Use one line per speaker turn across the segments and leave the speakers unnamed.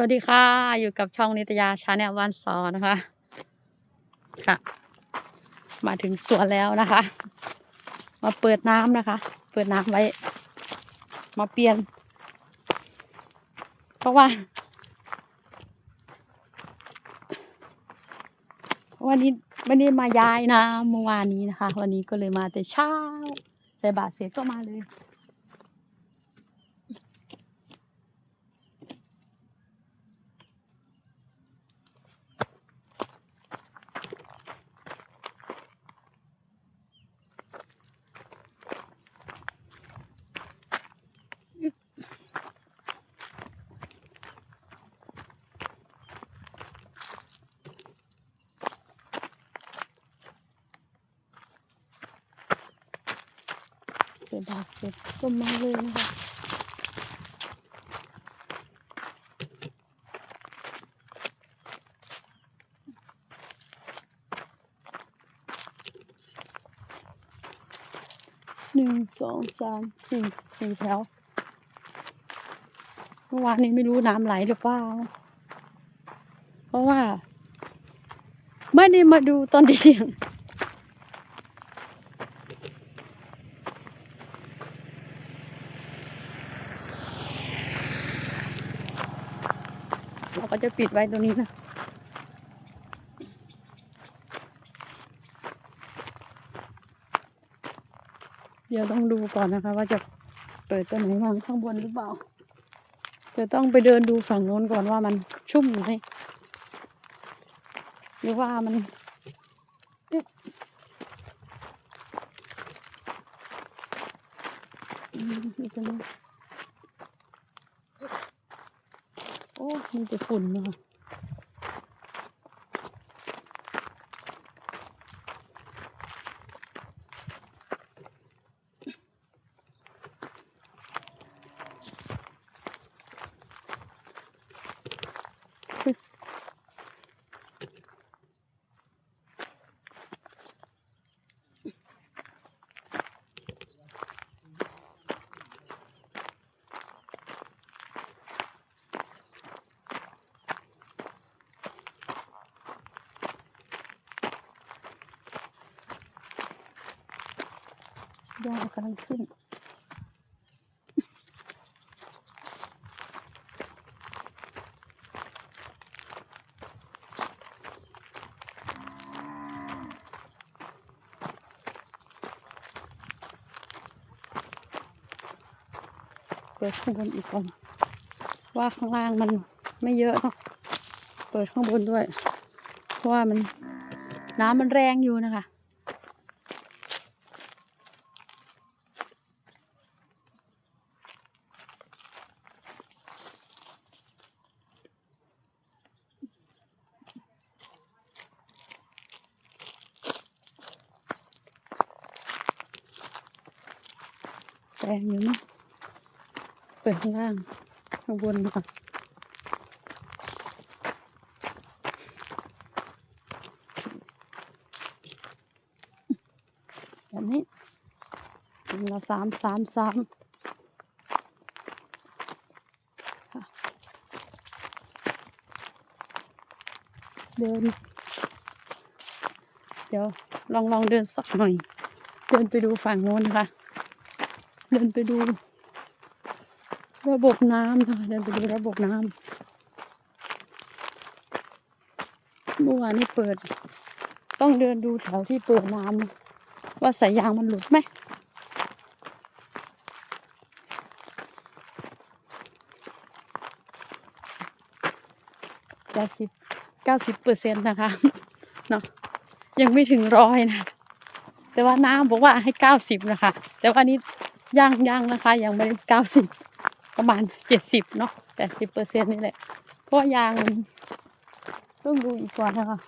วัสดีค่ะ อยู่กับช่องนิตยาชาแนลวันซอนะคะ ค่ะ มาถึงสวนแล้วนะคะ มาเปิดน้ำนะคะ เปิดน้ำไว้ มาเปลี่ยน เพราะว่า วันนี้วันนี้มาย้ายนะเมื่อวานนี้นะคะ วันนี้ก็เลยมาแต่เช้าใส่บาตรเสร็จก็มาเลย สร็จบาตรเสร็จก็มาเลยนะคะหนึ่งสองสามสี่สี่แถวเมื่อวานนี้ไม่รู้น้ำไหลหรือเปล่า เพราะว่า ไม่ได้มาดูตอนเที่ยง เราก็ จะปิดไว้ตรงนี้นะเดี๋ยวต้องดูก่อนนะคะ ว่าจะเปิดตัวไหนวางข้างบนหรือเปล่า จะต้องไปเดินดูฝั่งโน้นก่อนว่ามันชุ่มไหมหรือว่ามันอ๊ะอืมนี่ตรงนี้ โอ้ มีแต่ฝุ่นเนาะ ยอดกำลังขึ้นเปิดข้างบนอีกก่อนว่าข้างล่างมันไม่เยอะเนาะเปิดข้างบนด้วย เพราะว่ามันน้ำมันแรงอยู่นะคะ แรงอยู่นอะเปิดข้างล่างข้างบนก่อนแบบนี้อันละสามสามสามเดิน เดี๋ยวลองลองเดินสักหน่อย เดินไปดูฝั่งโน้นนะคะ เดินไปดู ระบบน้ำค่ะเดินไปดูระบบน้ำเมื่อวานนี้เปิด ต้องเดินดูแถวที่เปิดน้ำว่าสายยางมันหลุดไหมแปดสิบเก้าสิบเปอร์เซ็นต์นะคะเนาะยังไม่ถึงร้อยนะ แต่ว่าน้ำบอกว่าให้เก้าสิบนะคะ แต่ว่านี่ ยังยังนะคะ ยังไม่ได้เก้าสิบประมาณเจ็ดสิบเนาะแปดสิบเปอร์เซ็นนี่แหละ เพราะยางมันต้องดูอีกก่อนนะคะ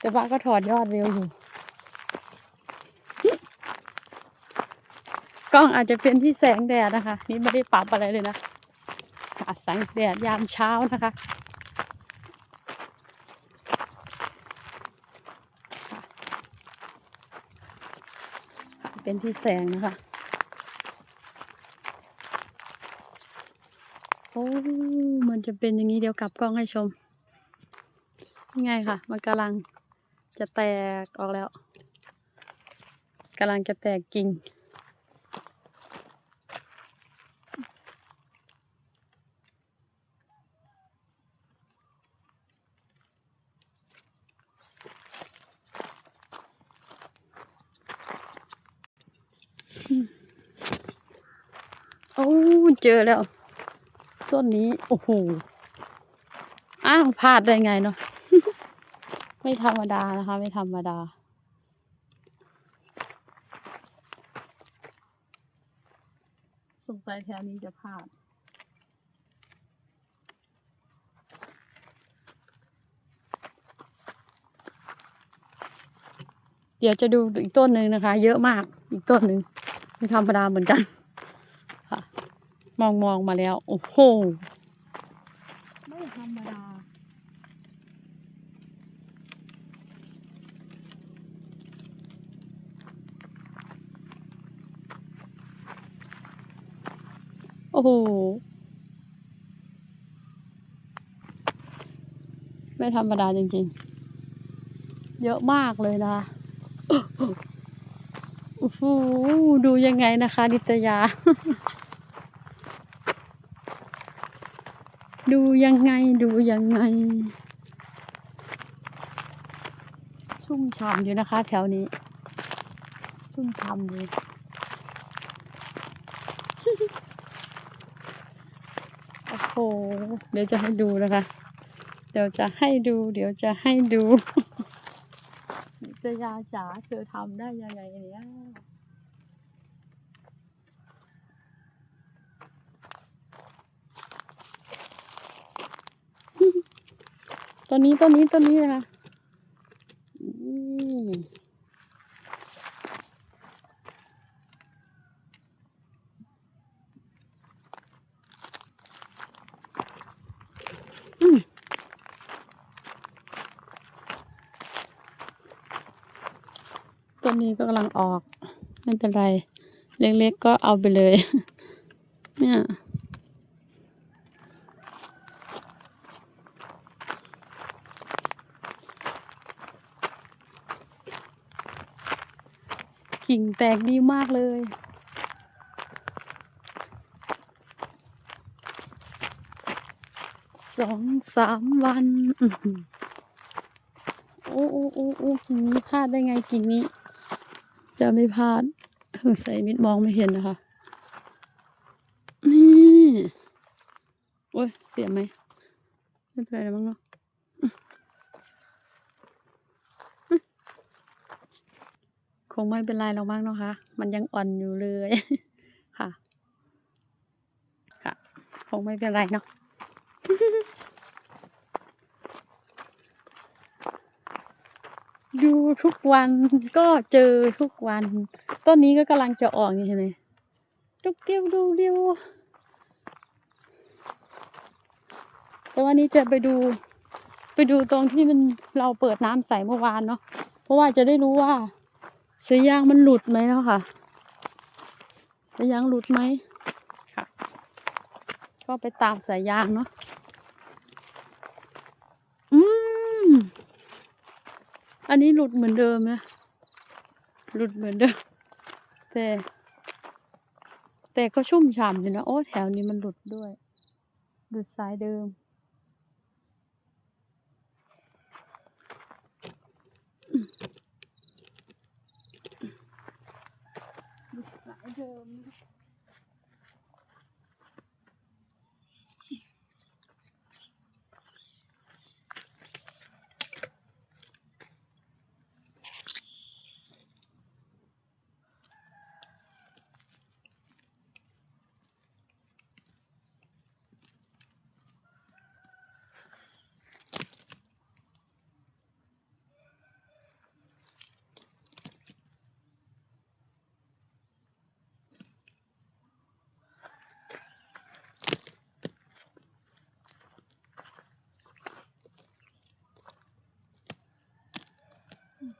แต่ว่าก็ถอดยอดเร็วอยู่ กล้องอาจจะเป็นที่แสงแดดนะคะ นี่ไม่ได้ปรับอะไรเลยนะค่ะแสงแดดยามเช้านะคะเป็นที่แสงนะคะ โอ้ย มัน จะเป็นอย่างนี้เดี๋ยวกลับกล้องให้ชมนี่ไงค่ะมันกำลังจะแตกออกแล้วกำลังจะแตกกิ่งโอ้เจอแล้ว ต้นนี้โอ้โหอ้าวพลาดได้ไงเนาะไม่ธรรมดานะคะ ไม่ธรรมดา สงสัยแถวนี้จะพลาดเดี๋ยวจะดูอีกต้นหนึ่งนะคะ เยอะมากอีกต้นหนึ่งไม่ธรรมดาเหมือนกัน มองมองมาแล้ว โอ้โห ไม่ธรรมดา โอ้โห ไม่ธรรมดาจริงๆ เยอะมากเลยนะคะโอ้โห ดูยังไงนะคะ นิตยา ดูยังไงดูยังไง ชุ่มฉ่ำอยู่นะคะ แถวนี้ ชุ่มฉ่ำอยู่โอ้โหเดี๋ยวจะให้ดูนะคะ เดี๋ยวจะให้ดู เดี๋ยวจะให้ดูนิตยาจ๋าเธอทำได้ยังไงเนี่ย ตัวนี้ตัวนี้ตัวนี้นะคะอืมต้นนี้ก็กำลังออก ไม่เป็นไร เล็กๆก็เอาไปเลย เนี่ย แตกดีมากเลย สองสามวันโอ้โอ้โอ้โอ้กิ่งนี้พลาดได้ไงกิ่งนี้ จะไม่พลาดใส่มิดมองไม่เห็นนะคะ นี่ โอ้ยเสียไหมไม่เป็นไรแล้วมั้งเนาะ งไม่เป็นไรหรอกมั้งเนาะคะมันยังอ่อนอยู่เลยค่ะ ค่ะ คงไม่เป็นไรเนาะดูทุกวันก็เจอทุกวัน ต้นนี้ก็กำลังจะออกนี่เห็นไหมดุกเดียวดูเดียวแต่วันนี้จะไปดู ไปดูตรงที่มันเราเปิดน้ำใสเมื่อวานเนาะเพราะว่าจะได้รู้ว่า สายยางมันหลุดไหมแล้วค่ะสายยางหลุดไหมค่ะ ก็ไปตามสายยางเนาะอืมอันนี้หลุดเหมือนเดิมนะหลุดเหมือนเดิม แต่ แต่ก็ชุ่มฉ่ำอยู่นะโอ้แถวนี้มันหลุดด้วย หลุดสายเดิม again.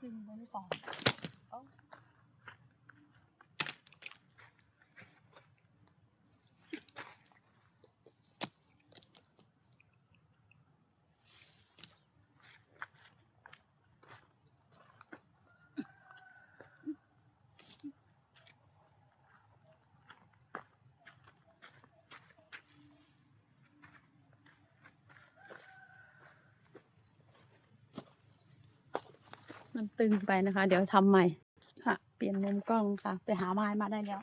จริงไม่ต่อน มันตึงไปนะคะ เดี๋ยวทำใหม่ค่ะ เปลี่ยนมุมกล้องค่ะ ไปหาไม้มาได้แล้ว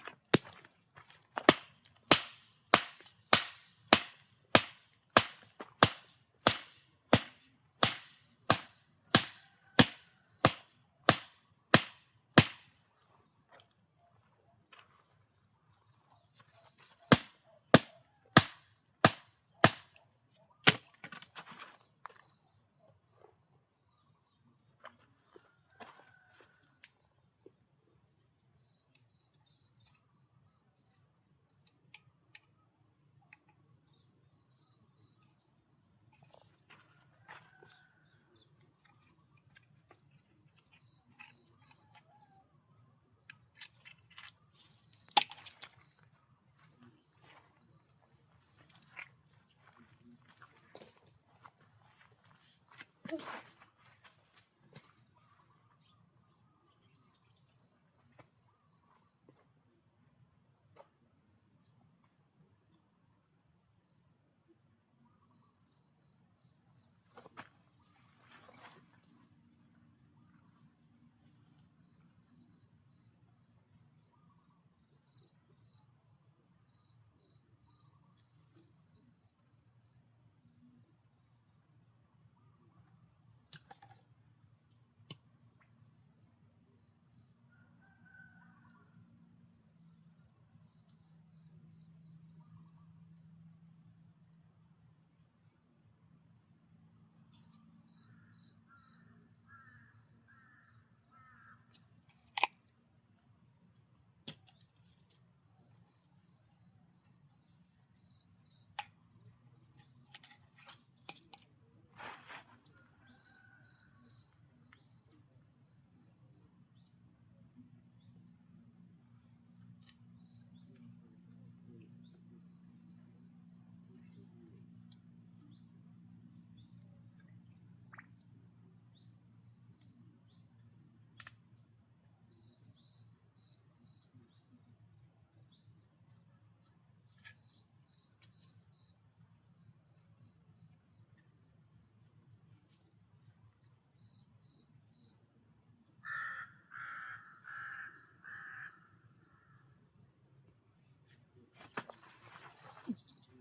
Hoşçakalın.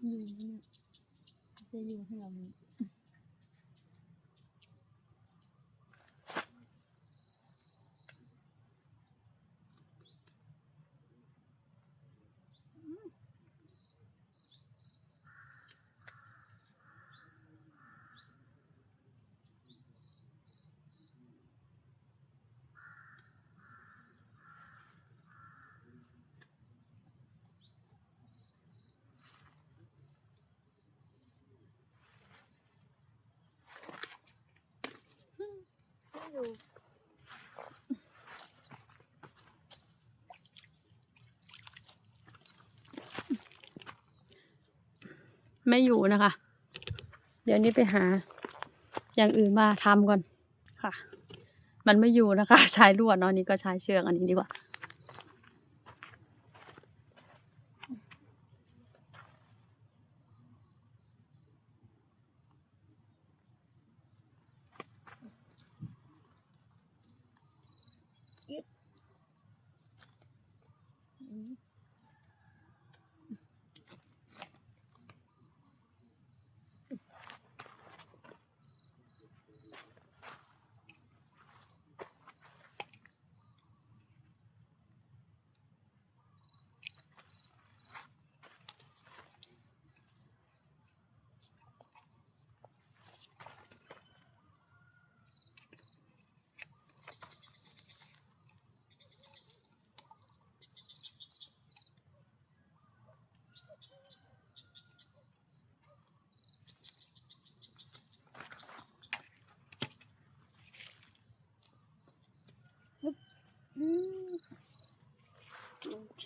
อยู่เนี่ยจะอยู่ให้เรานี้ไม่อยู่ ไม่อยู่นะคะ เดี๋ยวนี้ไปหา อย่างอื่นมาทำก่อนค่ะ มันไม่อยู่นะคะ ใช้ลวดเนาะนี่ก็ใช้เชือกอันนี้ดีกว่า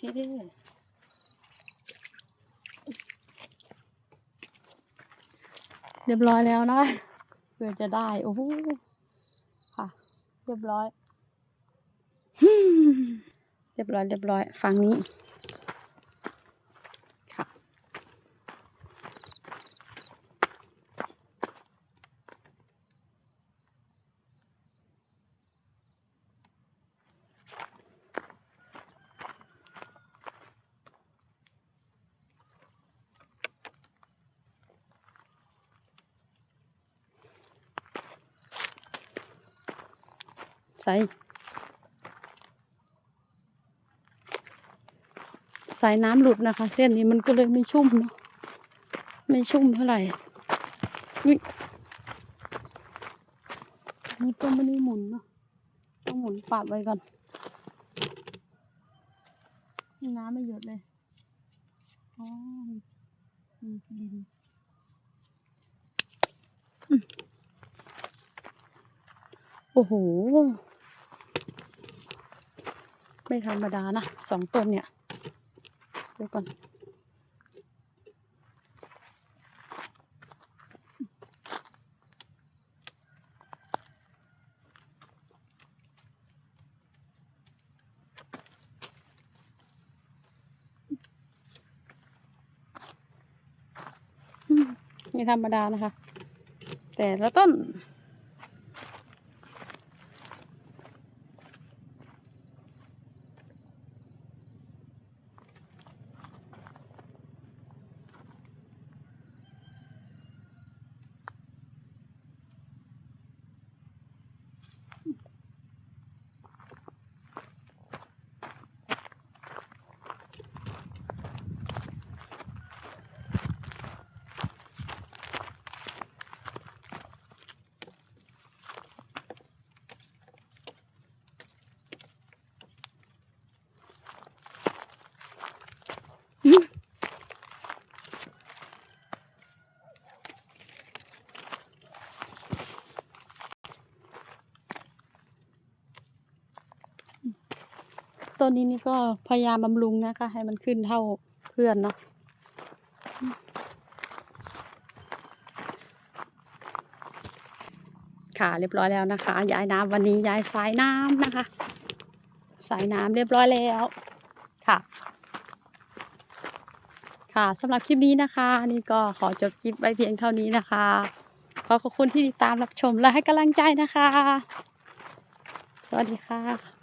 เคเรียบร้อยแล้วนะเพื่อจะได้ โอ้โหค่ะ เรียบร้อย เรียบร้อย เรียบร้อย ฝั่งนี้ สัยสายน้ำหลุดนะคะ เส้นนี้มันก็เลยไม่ชุ่มเนาะไม่ชุ่มเท่าไหร่นี่ก็ไม่ได้หมุนเนาะต้องหมุนปรับไว้ก่อนน้ำไม่หยดเลยอ๋อมีดินโอ้โห ไม่ธรรมดานะสองต้นเนี่ยเดี๋ยวก่อนไม่ธรรมดานะคะ แต่ละต้น ต้นนี้นี่ก็พยายามบำรุงนะคะ ให้มันขึ้นเท่าเพื่อนเนาะค่ะเรียบร้อยแล้วนะคะ ย้ายน้ำวันนี้ย้ายสายน้ำนะคะ สายน้ำเรียบร้อยแล้วค่ะ ค่ะสำหรับคลิปนี้นะคะ นี่ก็ขอจบคลิปไว้เพียงเท่านี้นะคะ ขอขอบคุณที่ติดตามรับชมและให้กำลังใจนะคะ สวัสดีค่ะ